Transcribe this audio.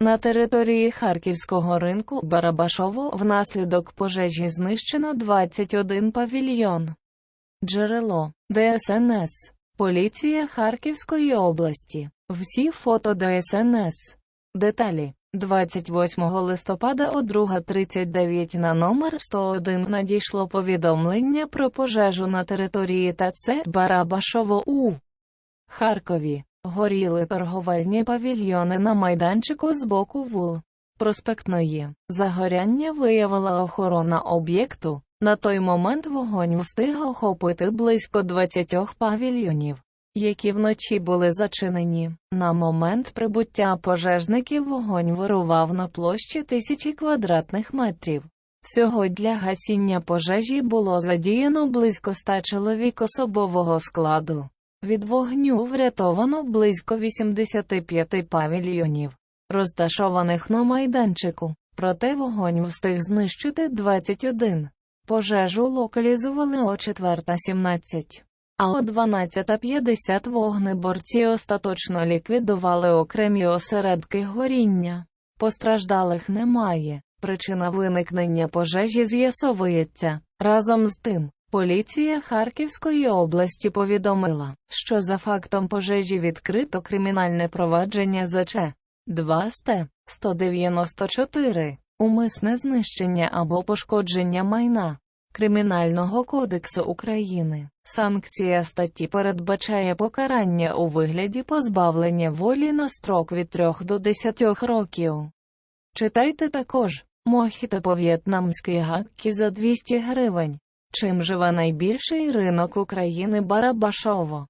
На території Харківського ринку Барабашово внаслідок пожежі знищено 21 павільйон. Джерело ДСНС. Поліція Харківської області. Всі фото ДСНС. Деталі. 28 листопада о 2.39 на номер 101 надійшло повідомлення про пожежу на території ТЦ Барабашово у Харкові. Горіли торговельні павільйони на майданчику з боку вул. Проспектної. Загоряння виявила охорона об'єкту. На той момент вогонь встиг охопити близько 20 павільйонів, які вночі були зачинені. На момент прибуття пожежників вогонь вирував на площі тисячі квадратних метрів. Всього для гасіння пожежі було задіяно близько 100 чоловік особового складу. Від вогню врятовано близько 85 павільйонів, розташованих на майданчику, проте вогонь встиг знищити 21. Пожежу локалізували о 4.17. А о 12.50 вогнеборці остаточно ліквідували окремі осередки горіння. Постраждалих немає. Причина виникнення пожежі з'ясовується. Разом з тим, поліція Харківської області повідомила, що за фактом пожежі відкрито кримінальне провадження за Ч. 2 ст. 194. Умисне знищення або пошкодження майна. Кримінального кодексу України. Санкція статті передбачає покарання у вигляді позбавлення волі на строк від 3 до 10 років. Читайте також Мохіто по-в'єтнамськи гаккі за 200 гривень. Чим живе найбільший ринок України Барабашово?